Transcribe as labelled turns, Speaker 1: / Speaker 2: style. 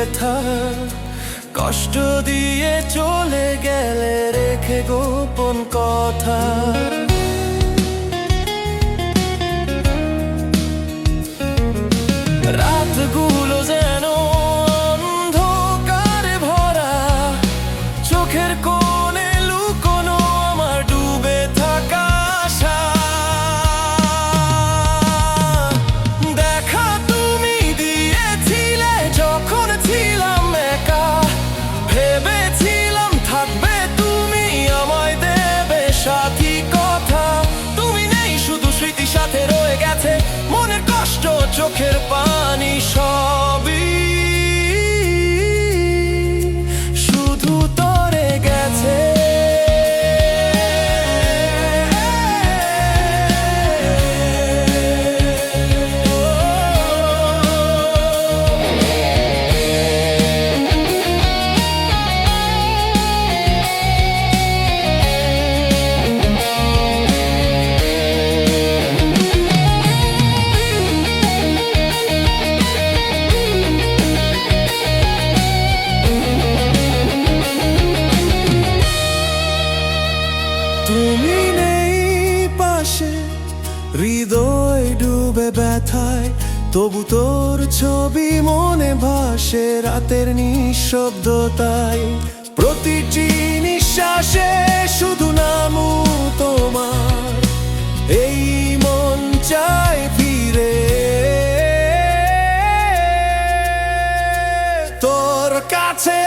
Speaker 1: ব্যথা। কষ্ট দিয়ে চলে গেলে রেখে গোপন কথা। রাত যেন মনের কষ্ট চোখের তুমি নেই পাশে, হৃদয় ডুবে ব্যথায়, তবু তোর ছবি মনে ভাসে রাতের নিঃশব্দতায়। প্রতিটি নিঃশ্বাসে শুধু নামু তোমার, এই মন চায় ফিরে। তোর কাছে